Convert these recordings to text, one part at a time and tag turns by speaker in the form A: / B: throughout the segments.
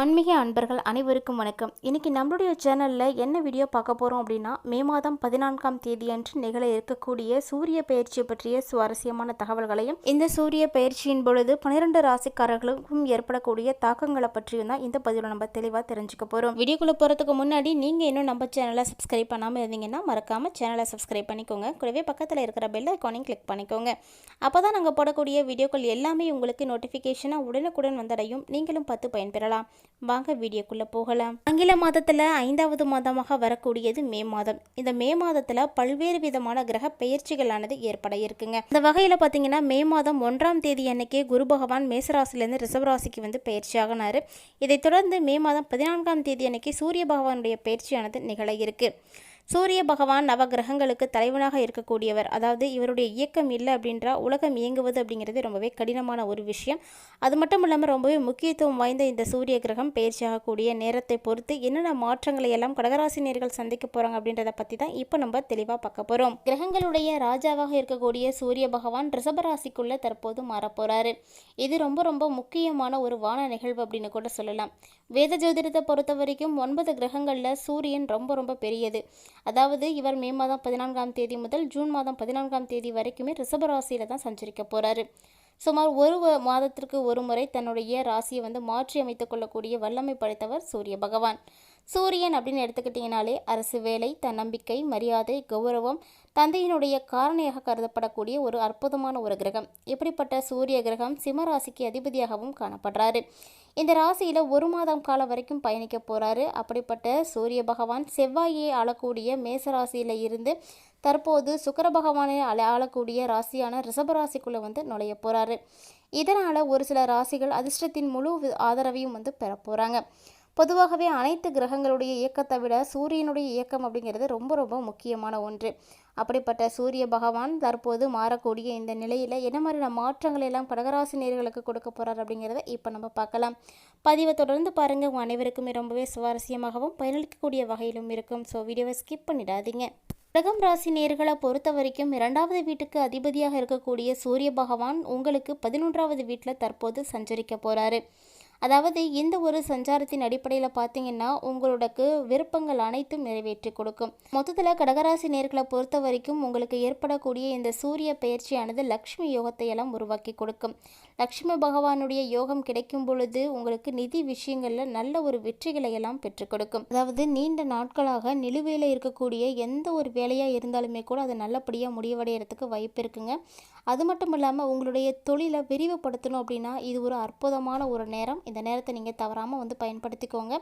A: ஆன்மீக அன்பர்கள் அனைவருக்கும் வணக்கம். இன்னைக்கு நம்மளுடைய சேனலில் என்ன வீடியோ பார்க்க போகிறோம் அப்படின்னா மே மாதம் பதினான்காம் தேதி அன்று நிகழ இருக்கக்கூடிய சூரிய பயிற்சி பற்றிய சுவாரஸ்யமான தகவல்களையும் இந்த சூரிய பயிற்சியின் பொழுது பன்னிரெண்டு ராசிக்காரர்களுக்கும் ஏற்படக்கூடிய தாக்கங்களை பற்றியும் தான் இந்த பதிவில் நம்ம தெளிவாக தெரிஞ்சுக்க போகிறோம் வீடியோக்குள்ளே போகிறதுக்கு முன்னாடி நீங்கள் இன்னும் நம்ம சேனலை சப்ஸ்கிரைப் பண்ணாமல் இருந்தீங்கன்னா மறக்காமல் சேனலை சப்ஸ்கிரைப் பண்ணிக்கோங்க. கூடவே பக்கத்தில் இருக்கிற பெல் ஐக்கானையும் கிளிக் பண்ணிக்கோங்க. அப்போ தான் நாங்கள் போடக்கூடிய வீடியோக்கள் எல்லாமே உங்களுக்கு நோட்டிஃபிகேஷனாக உடனுக்குடன் வந்தடையும். நீங்களும் பார்த்து பயன்பெறலாம். வாங்க வீடியோக்குள்ளே போகலாம். ஆங்கில மாதத்தில் ஐந்தாவது மாதமாக வரக்கூடியது மே மாதம். இந்த மே மாதத்தில் பல்வேறு விதமான கிரக பெயர்ச்சிகளானது ஏற்பட இருக்குங்க. இந்த வகையில் பார்த்தீங்கன்னா மே மாதம் ஒன்றாம் தேதி அன்னைக்கே குரு பகவான் மேசராசிலேருந்து ரிஷபராசிக்கு வந்து பயிற்சி ஆகினார். இதைத் தொடர்ந்து மே மாதம் பதினான்காம் தேதி அன்னைக்கு சூரிய பகவானுடைய பயிற்சியானது நிகழ இருக்கு. சூரிய பகவான் நவகிரகங்களுக்கு தலைவனாக இருக்கக்கூடியவர் அதாவது இவருடைய இயக்கம் இல்லை அப்படின்றா உலகம் இயங்குவது அப்படிங்கிறது ரொம்பவே கடினமான ஒரு விஷயம். அது மட்டும் இல்லாமல் ரொம்பவே முக்கியத்துவம் வாய்ந்த இந்த சூரிய கிரகம் பயிற்சியாகக்கூடிய நேரத்தை பொறுத்து என்னென்ன மாற்றங்களை எல்லாம் கடகராசினியர்கள் சந்திக்க போகிறாங்க அப்படின்றத பற்றி தான் இப்போ நம்ம தெளிவாக பார்க்க போகிறோம் கிரகங்களுடைய ராஜாவாக இருக்கக்கூடிய சூரிய பகவான் ரிஷபராசிக்குள்ளே தற்போது மாறப்போகிறாரு இது ரொம்ப ரொம்ப முக்கியமான ஒரு வான நிகழ்வு அப்படின்னு கூட சொல்லலாம். வேத ஜோதிடத்தை பொறுத்த வரைக்கும் ஒன்பது கிரகங்களில் சூரியன் ரொம்ப ரொம்ப பெரியது. அதாவது இவர் மே மாதம் பதினான்காம் தேதி முதல் ஜூன் மாதம் பதினான்காம் தேதி வரைக்குமே ரிஷபராசியில் தான் சஞ்சரிக்க போகிறாரு சுமார் ஒரு மாதத்திற்கு ஒரு முறை தன்னுடைய ராசியை வந்து மாற்றி அமைத்துக் கொள்ளக்கூடிய வல்லமை படைத்தவர் சூரிய பகவான். சூரியன் அப்படின்னு எடுத்துக்கிட்டிங்கனாலே அரசு வேலை தன்னம்பிக்கை மரியாதை கௌரவம் தந்தையினுடைய காரணியாக கருதப்படக்கூடிய ஒரு அற்புதமான ஒரு கிரகம். இப்படிப்பட்ட சூரிய கிரகம் சிம்ம ராசிக்கு அதிபதியாகவும் காணப்படுறாரு. இந்த ராசியில் ஒரு மாதம் காலம் வரைக்கும் பயணிக்க போகிறாரு அப்படிப்பட்ட சூரிய பகவான் செவ்வாயை ஆளக்கூடிய மேச ராசியில் இருந்து தற்போது சுக்கர பகவானை ஆள ஆளக்கூடிய ராசியான ரிஷப ராசிக்குள்ளே வந்து நுழைய போகிறாரு இதனால் ஒரு சில ராசிகள் அதிர்ஷ்டத்தின் முழு ஆதரவையும் வந்து பெற போகிறாங்க பொதுவாகவே அனைத்து கிரகங்களுடைய இயக்கத்தை விட சூரியனுடைய இயக்கம் அப்படிங்கிறது ரொம்ப ரொம்ப முக்கியமான ஒன்று. அப்படிப்பட்ட சூரிய பகவான் தற்போது மாறக்கூடிய இந்த நிலையில் என்ன மாதிரியான மாற்றங்களை எல்லாம் கடகராசி நேர்களுக்கு கொடுக்க போகிறார் அப்படிங்கிறத இப்போ நம்ம பார்க்கலாம். பதிவை தொடர்ந்து பாருங்கள் உங்கள் அனைவருக்குமே ரொம்பவே சுவாரஸ்யமாகவும் பயனளிக்கக்கூடிய வகையிலும் இருக்கும். ஸோ வீடியோவை ஸ்கிப் பண்ணிடாதீங்க. கடகம் ராசி நேர்களை பொறுத்த வரைக்கும் இரண்டாவது வீட்டுக்கு அதிபதியாக இருக்கக்கூடிய சூரிய பகவான் உங்களுக்கு பதினொன்றாவது வீட்டில் தற்போது சஞ்சரிக்க போகிறாரு அதாவது இந்த ஒரு சஞ்சாரத்தின் அடிப்படையில் பார்த்தீங்கன்னா உங்களோடக்கு விருப்பங்கள் அனைத்தும் நிறைவேற்றி கொடுக்கும். மொத்தத்தில் கடகராசி நேர்களை பொறுத்த வரைக்கும் உங்களுக்கு ஏற்படக்கூடிய இந்த சூரிய பயிற்சியானது லக்ஷ்மி யோகத்தை எல்லாம் உருவாக்கி கொடுக்கும். லக்ஷ்மி பகவானுடைய யோகம் கிடைக்கும் பொழுது உங்களுக்கு நிதி விஷயங்களில் நல்ல ஒரு வெற்றிகளை எல்லாம் பெற்றுக் கொடுக்கும். அதாவது நீண்ட நாட்களாக நிலுவையில் இருக்கக்கூடிய எந்த ஒரு வேலையாக இருந்தாலுமே கூட அது நல்லபடியாக முடிவடைகிறதுக்கு வாய்ப்பு இருக்குங்க. அது மட்டும் இல்லாமல் உங்களுடைய தொழிலை விரிவுபடுத்தணும் அப்படின்னா இது ஒரு அற்புதமான ஒரு நேரம். இந்த நேரத்தை நீங்கள் தவறாமல் வந்து பயன்படுத்திக்கோங்க.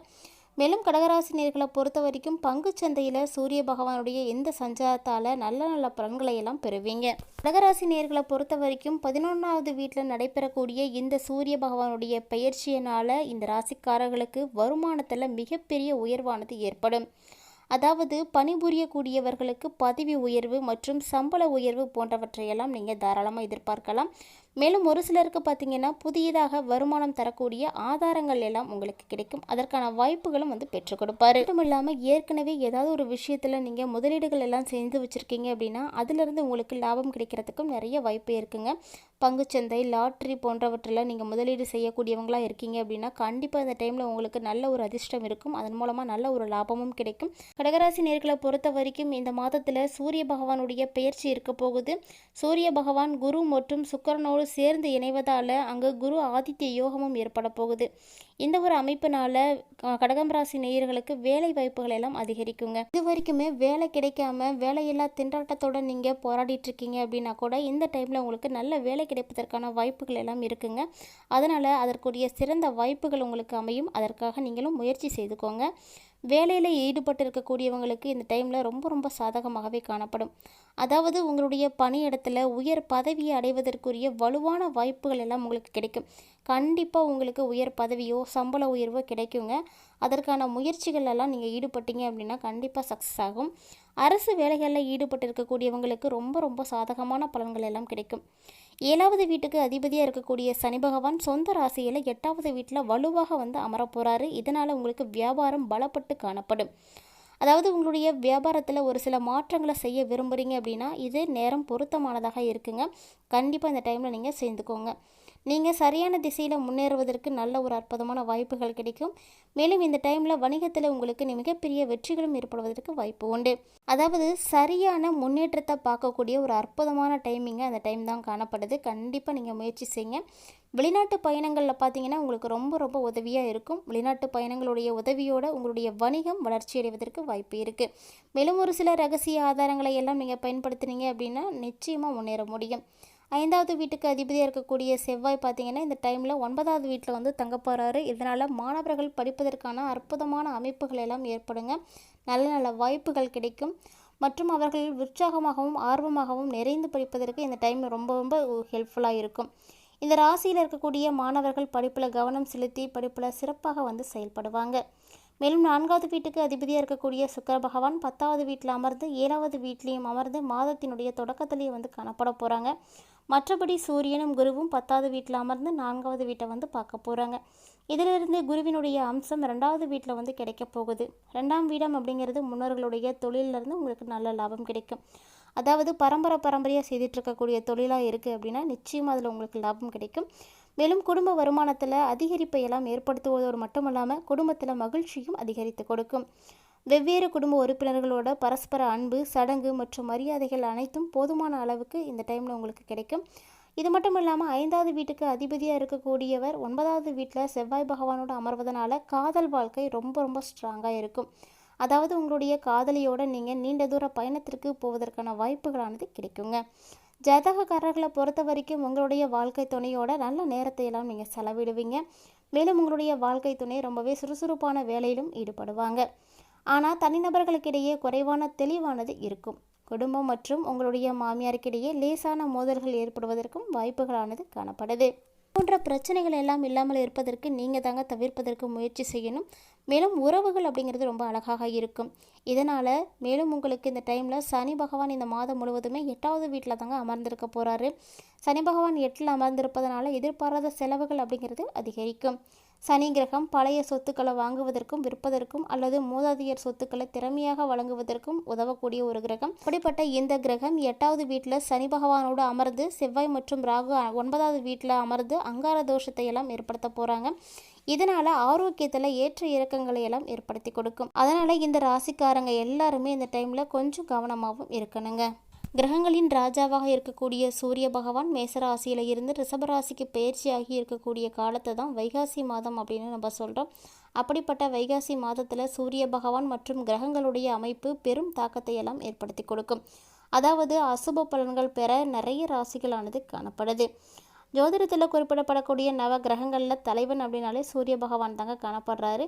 A: மேலும் கடகராசினியர்களை நேர்களை பொறுத்த வரைக்கும் பங்கு சந்தையில் சூரிய பகவானுடைய இந்த சஞ்சாரத்தால் நல்ல நல்ல பலன்களை எல்லாம் பெறுவீங்க. கடகராசினியர்களை பொறுத்த வரைக்கும் பதினொன்றாவது வீட்டில் நடைபெறக்கூடிய இந்த சூரிய பகவானுடைய பயிற்சியினால் இந்த ராசிக்காரர்களுக்கு வருமானத்தில் மிகப்பெரிய உயர்வானது ஏற்படும். அதாவது பணிபுரியக்கூடியவர்களுக்கு பதவி உயர்வு மற்றும் சம்பள உயர்வு போன்றவற்றையெல்லாம் நீங்கள் தாராளமாக எதிர்பார்க்கலாம். மேலும் ஒரு சிலருக்கு பார்த்தீங்கன்னா புதியதாக வருமானம் தரக்கூடிய ஆதாரங்கள் எல்லாம் உங்களுக்கு கிடைக்கும். அதற்கான வாய்ப்புகளும் வந்து பெற்றுக் கொடுப்பாரு. மட்டும் இல்லாமல் ஏற்கனவே ஏதாவது ஒரு விஷயத்தில் நீங்கள் முதலீடுகள் எல்லாம் செஞ்சு வச்சுருக்கீங்க அப்படின்னா அதிலிருந்து உங்களுக்கு லாபம் கிடைக்கிறதுக்கும் நிறைய வாய்ப்பு இருக்குங்க. பங்குச்சந்தை லாட்ரி போன்றவற்றில் நீங்கள் முதலீடு செய்யக்கூடியவங்களாக இருக்கீங்க அப்படின்னா கண்டிப்பாக இந்த டைமில் உங்களுக்கு நல்ல ஒரு அதிர்ஷ்டம் இருக்கும். அதன் மூலமாக நல்ல ஒரு லாபமும் கிடைக்கும். கடகராசி நேர்களை பொறுத்த வரைக்கும் இந்த மாதத்தில் சூரிய பகவானுடைய பெயர்ச்சி இருக்க போகுது. சூரிய பகவான் குரு மற்றும் சுக்கரனோடு சேர்ந்து இணைவதால் அங்கே குரு ஆதித்ய யோகமும் ஏற்பட போகுது. இந்த ஒரு அமைப்பினால கடகம் ராசி நேயர்களுக்கு வேலை வாய்ப்புகள் எல்லாம் அதிகரிக்குங்க. இது வரைக்குமே வேலை கிடைக்காம வேலையில்லா திண்டாட்டத்தோட நீங்கள் போராடிட்டு இருக்கீங்க அப்படின்னா கூட இந்த டைமில் உங்களுக்கு நல்ல வேலை கிடைப்பதற்கான வாய்ப்புகள் எல்லாம் இருக்குங்க. அதனால் அதற்குரிய சிறந்த வாய்ப்புகள் உங்களுக்கு அமையும். அதற்காக நீங்களும் முயற்சி செய்துக்கோங்க. வேலையில் ஈடுபட்டு இருக்கக்கூடியவங்களுக்கு இந்த டைமில் ரொம்ப ரொம்ப சாதகமாகவே காணப்படும். அதாவது உங்களுடைய பணியிடத்தில் உயர் பதவியை அடைவதற்குரிய வலுவான வாய்ப்புகள் எல்லாம் உங்களுக்கு கிடைக்கும். கண்டிப்பாக உங்களுக்கு உயர் பதவியோ சம்பள உயர்வோ கிடைக்குங்க. அதற்கான முயற்சிகள் எல்லாம் நீங்கள் ஈடுபட்டீங்க அப்படின்னா கண்டிப்பாக சக்ஸஸ் ஆகும். அரசு வேலைகளில் ஈடுபட்டு இருக்கக்கூடியவங்களுக்கு ரொம்ப ரொம்ப சாதகமான பலன்கள் எல்லாம் கிடைக்கும். ஏழாவது வீட்டுக்கு அதிபதியாக இருக்கக்கூடிய சனி பகவான் சொந்த ராசியில் எட்டாவது வீட்டில் வலுவாக வந்து அமரப்போகிறாரு இதனால் உங்களுக்கு வியாபாரம் பலப்பட்டு காணப்படும். அதாவது உங்களுடைய வியாபாரத்தில் ஒரு சில மாற்றங்களை செய்ய விரும்புகிறீங்க அப்படின்னா இது நேரம் பொருத்தமானதாக இருக்குங்க. கண்டிப்பாக இந்த டைமில் நீங்கள் சேர்ந்துக்கோங்க. நீங்கள் சரியான திசையில் முன்னேறுவதற்கு நல்ல ஒரு அற்புதமான வாய்ப்புகள் கிடைக்கும். மேலும் இந்த டைமில் வணிகத்தில் உங்களுக்கு மிகப்பெரிய வெற்றிகளும் ஏற்படுவதற்கு வாய்ப்பு உண்டு. அதாவது சரியான முன்னேற்றத்தை பார்க்கக்கூடிய ஒரு அற்புதமான டைமிங்கு அந்த டைம் தான் காணப்படுது. கண்டிப்பாக நீங்கள் முயற்சி செய்யுங்க. வெளிநாட்டு பயணங்களில் பார்த்தீங்கன்னா உங்களுக்கு ரொம்ப ரொம்ப உதவியாக இருக்கும். வெளிநாட்டு பயணங்களுடைய உதவியோடு உங்களுடைய வணிகம் வளர்ச்சி அடைவதற்கு வாய்ப்பு இருக்குது மேலும் ஒரு சில ரகசிய ஆதாரங்களை எல்லாம் நீங்கள் பயன்படுத்துனீங்க அப்படின்னா நிச்சயமாக முன்னேற முடியும். ஐந்தாவது வீட்டுக்கு அதிபதியாக இருக்கக்கூடிய செவ்வாய் பார்த்தீங்கன்னா இந்த டைமில் ஒன்பதாவது வீட்டில் வந்து தங்க போகிறாரு இதனால் மாணவர்கள் படிப்பதற்கான அற்புதமான அமைப்புகள் எல்லாம் ஏற்படுங்க. நல்ல நல்ல வாய்ப்புகள் கிடைக்கும். மற்றும் அவர்கள் உற்சாகமாகவும் ஆர்வமாகவும் நிறைந்து படிப்பதற்கு இந்த டைம் ரொம்ப ரொம்ப ஹெல்ப்ஃபுல்லாக இருக்கும். இந்த ராசியில் இருக்கக்கூடிய மாணவர்கள் படிப்பில் கவனம் செலுத்தி படிப்பில் சிறப்பாக வந்து செயல்படுவாங்க. மேலும் நான்காவது வீட்டுக்கு அதிபதியாக இருக்கக்கூடிய சுக்கர பகவான் பத்தாவது வீட்டில் அமர்ந்து ஏழாவது வீட்லேயும் அமர்ந்து மாதத்தினுடைய தொடக்கத்திலேயே வந்து காணப்பட போகிறாங்க மற்றபடி சூரியனும் குருவும் பத்தாவது வீட்டில் அமர்ந்து நான்காவது வீட்டை வந்து பார்க்க போகிறாங்க இதிலிருந்து குருவினுடைய அம்சம் ரெண்டாவது வீட்டில் வந்து கிடைக்க போகுது. ரெண்டாம் வீடம் அப்படிங்கிறது முன்னோர்களுடைய தொழிலிருந்து உங்களுக்கு நல்ல லாபம் கிடைக்கும். அதாவது பரம்பரை பரம்பரையாக செய்துட்ருக்கக்கூடிய தொழிலாக இருக்குது அப்படின்னா நிச்சயமாக அதில் உங்களுக்கு லாபம் கிடைக்கும். மேலும் குடும்ப வருமானத்தில் அதிகரிப்பை எல்லாம் ஏற்படுத்துவதோடு மட்டுமல்லாமல் குடும்பத்தில் மகிழ்ச்சியும் அதிகரித்து கொடுக்கும். வெவ்வேறு குடும்ப உறுப்பினர்களோட பரஸ்பர அன்பு சடங்கு மற்றும் மரியாதைகள் அனைத்தும் போதுமான அளவுக்கு இந்த டைமில் உங்களுக்கு கிடைக்கும். இது மட்டும் இல்லாமல் ஐந்தாவது வீட்டுக்கு அதிபதியாக இருக்கக்கூடியவர் ஒன்பதாவது வீட்டில் செவ்வாய் பகவானோட அமர்வதனால காதல் வாழ்க்கை ரொம்ப ரொம்ப ஸ்ட்ராங்காக இருக்கும். அதாவது உங்களுடைய காதலியோட நீங்கள் நீண்ட தூர பயணத்திற்கு போவதற்கான வாய்ப்புகளானது கிடைக்குங்க. ஜாதகக்காரர்களை பொறுத்த வரைக்கும் உங்களுடைய வாழ்க்கை துணையோட நல்ல நேரத்தை எல்லாம் நீங்கள் செலவிடுவீங்க. மேலும் உங்களுடைய வாழ்க்கை துணை ரொம்பவே சுறுசுறுப்பான வேலையிலும் ஈடுபடுவாங்க. ஆனால் தனிநபர்களுக்கிடையே குறைவான தெளிவானது இருக்கும். குடும்பம் மற்றும் உங்களுடைய மாமியாருக்கிடையே லேசான மோதல்கள் ஏற்படுவதற்கும் வாய்ப்புகளானது காணப்படுது. போன்ற பிரச்சனைகள் எல்லாம் இல்லாமல் இருப்பதற்கு நீங்கள் தாங்க தவிர்ப்பதற்கு முயற்சி செய்யணும். மேலும் உறவுகள் அப்படிங்கிறது ரொம்ப அழகாக இருக்கும். இதனால் மேலும் உங்களுக்கு இந்த டைமில் சனி பகவான் இந்த மாதம் முழுவதுமே எட்டாவது வீட்டில் தாங்க அமர்ந்திருக்க போகிறாரு சனி பகவான் எட்டில் அமர்ந்திருப்பதனால எதிர்பாராத செலவுகள் அப்படிங்கிறது அதிகரிக்கும். சனி கிரகம் பழைய சொத்துக்களை வாங்குவதற்கும் விற்பதற்கும் அல்லது மூதாதையர் சொத்துக்களை திறமையாக வழங்குவதற்கும் உதவக்கூடிய ஒரு கிரகம். அப்படிப்பட்ட இந்த கிரகம் எட்டாவது வீட்டில் சனி பகவானோடு அமர்ந்து செவ்வாய் மற்றும் ராகு ஒன்பதாவது வீட்டில் அமர்ந்து அங்கார தோஷத்தை எல்லாம் ஏற்படுத்த போகிறாங்க இதனால் ஆரோக்கியத்தில் ஏற்ற இறக்கங்களை எல்லாம் ஏற்படுத்தி கொடுக்கும். அதனால் இந்த ராசிக்காரங்க எல்லாருமே இந்த டைமில் கொஞ்சம் கவனமாகவும் இருக்கணுங்க. கிரகங்களின் ராஜாவாக இருக்கக்கூடிய சூரிய பகவான் மேசராசியில் இருந்து ரிஷபராசிக்கு பயிற்சியாகி இருக்கக்கூடிய காலத்தை தான் வைகாசி மாதம் அப்படின்னு நம்ம சொல்கிறோம் அப்படிப்பட்ட வைகாசி மாதத்தில் சூரிய பகவான் மற்றும் கிரகங்களுடைய அமைப்பு பெரும் தாக்கத்தை எல்லாம் ஏற்படுத்தி கொடுக்கும். அதாவது அசுப பலன்கள் பெற நிறைய ராசிகளானது காணப்படுது. ஜோதிடத்தில் குறிப்பிடப்படக்கூடிய நவ கிரகங்களில் தலைவன் அப்படின்னாலே சூரிய பகவான் தாங்க காணப்படுறாரு.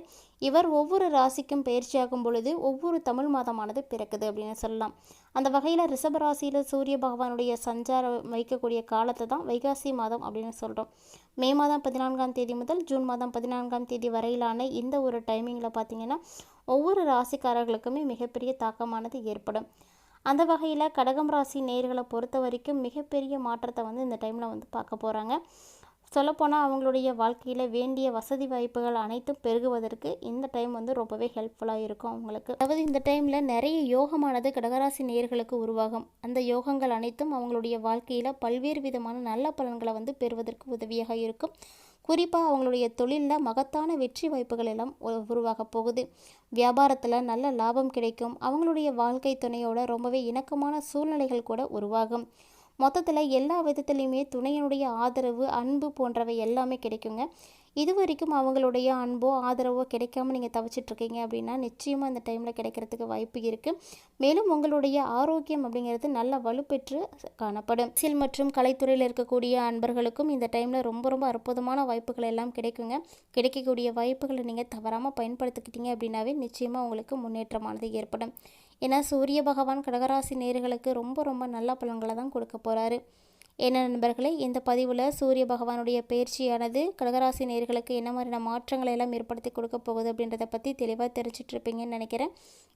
A: இவர் ஒவ்வொரு ராசிக்கும் பயிற்சியாகும் பொழுது ஒவ்வொரு தமிழ் மாதமானது பிறக்குது அப்படின்னு சொல்லலாம். அந்த வகையில் ரிஷப ராசியில் சூரிய பகவானுடைய சஞ்சாரம் வைக்கக்கூடிய காலத்தை தான் வைகாசி மாதம் அப்படின்னு சொல்கிறோம் மே மாதம் பதினான்காம் தேதி முதல் ஜூன் மாதம் பதினான்காம் தேதி வரையிலான இந்த ஒரு டைமிங்கில் பார்த்திங்கன்னா ஒவ்வொரு ராசிக்காரர்களுக்குமே மிகப்பெரிய தாக்கமானது ஏற்படும். அந்த வகையில் கடகம் ராசி நேர்களை பொறுத்த வரைக்கும் மிகப்பெரிய மாற்றத்தை வந்து இந்த டைமில் வந்து பார்க்க போகிறாங்க சொல்லப்போனால் அவங்களுடைய வாழ்க்கையில் வேண்டிய வசதி வாய்ப்புகள் அனைத்தும் பெருகுவதற்கு இந்த டைம் வந்து ரொம்பவே ஹெல்ப்ஃபுல்லாக இருக்கும் அவங்களுக்கு. அதாவது இந்த டைமில் நிறைய யோகமானது கடகராசி நேர்களுக்கு உருவாகும். அந்த யோகங்கள் அனைத்தும் அவங்களுடைய வாழ்க்கையில் பல்வேறு விதமான நல்ல பலன்களை வந்து பெறுவதற்கு உதவியாக இருக்கும். குறிப்பாக அவங்களுடைய தொழிலில் மகத்தான வெற்றி வாய்ப்புகள் எல்லாம் உருவாக போகுது. வியாபாரத்தில் நல்ல லாபம் கிடைக்கும். அவங்களுடைய வாழ்க்கை துணையோட ரொம்பவே இணக்கமான சூழ்நிலைகள் கூட உருவாகும். மொத்தத்தில் எல்லா விதத்துலேயுமே துணையினுடைய ஆதரவு அன்பு போன்றவை எல்லாமே கிடைக்குங்க. இது வரைக்கும் அவங்களுடைய அன்போ ஆதரவோ கிடைக்காம நீங்கள் தவிச்சிட்ருக்கீங்க அப்படின்னா நிச்சயமாக இந்த டைமில் கிடைக்கிறதுக்கு வாய்ப்பு இருக்குது மேலும் உங்களுடைய ஆரோக்கியம் அப்படிங்கிறது நல்ல வலுப்பெற்று காணப்படும். சில் மற்றும் கலைத்துறையில் இருக்கக்கூடிய அன்பர்களுக்கும் இந்த டைமில் ரொம்ப ரொம்ப அற்புதமான வாய்ப்புகள் எல்லாம் கிடைக்குங்க. கிடைக்கக்கூடிய வாய்ப்புகளை நீங்கள் தவறாமல் பயன்படுத்திக்கிட்டீங்க அப்படின்னாவே நிச்சயமாக உங்களுக்கு முன்னேற்றமானது ஏற்படும். ஏன்னா சூரிய பகவான் கடகராசி நேர்களுக்கு ரொம்ப ரொம்ப நல்ல பலன்களை தான் கொடுக்க போகிறாரு என்ன நண்பர்களே இந்த பதிவில் சூரிய பகவானுடைய பயிற்சியானது கடகராசி நேர்களுக்கு என்ன மாதிரியான மாற்றங்களை எல்லாம் ஏற்படுத்தி கொடுக்க போகுது அப்படின்றத பற்றி தெளிவாக தெரிஞ்சிட்ருப்பீங்கன்னு நினைக்கிறேன்.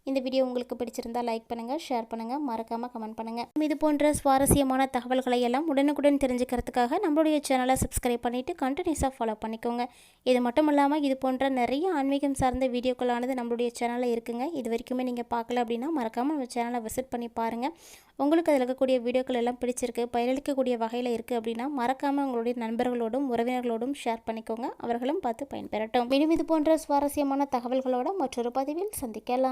A: இந்த வீடியோ உங்களுக்கு பிடிச்சிருந்தால் லைக் பண்ணுங்கள் ஷேர் பண்ணுங்கள் மறக்காமல் கமெண்ட் பண்ணுங்கள் இது போன்ற சுவாரஸ்யமான தகவல்களை எல்லாம் உடனுக்குடன் தெரிஞ்சுக்கிறதுக்காக நம்மளுடைய சேனலை சப்ஸ்கிரைப் பண்ணிவிட்டு கண்டினியூஸாக ஃபாலோ பண்ணிக்கோங்க. இது மட்டும் இல்லாமல் இது போன்ற நிறைய ஆன்மீகம் சார்ந்த வீடியோக்களானது நம்மளுடைய சேனலில் இருக்குங்க. இது வரைக்குமே நீங்கள் பார்க்கல அப்படின்னா மறக்காமல் நம்ம சேனலை விசிட் பண்ணி பாருங்கள் உங்களுக்கு அதில் இருக்கக்கூடிய வீடியோக்கள் எல்லாம் பிடிச்சிருக்கு பயனளிக்கக்கூடிய வகையில் இருக்குது அப்படின்னா மறக்காமல் உங்களுடைய நண்பர்களோடும் உறவினர்களோடும் ஷேர் பண்ணிக்கோங்க. அவர்களும் பார்த்து பயன்பெறட்டும். மேலும் இது போன்ற சுவாரஸ்யமான தகவல்களோட மற்றொரு பதிவில் சந்திக்கலாம்.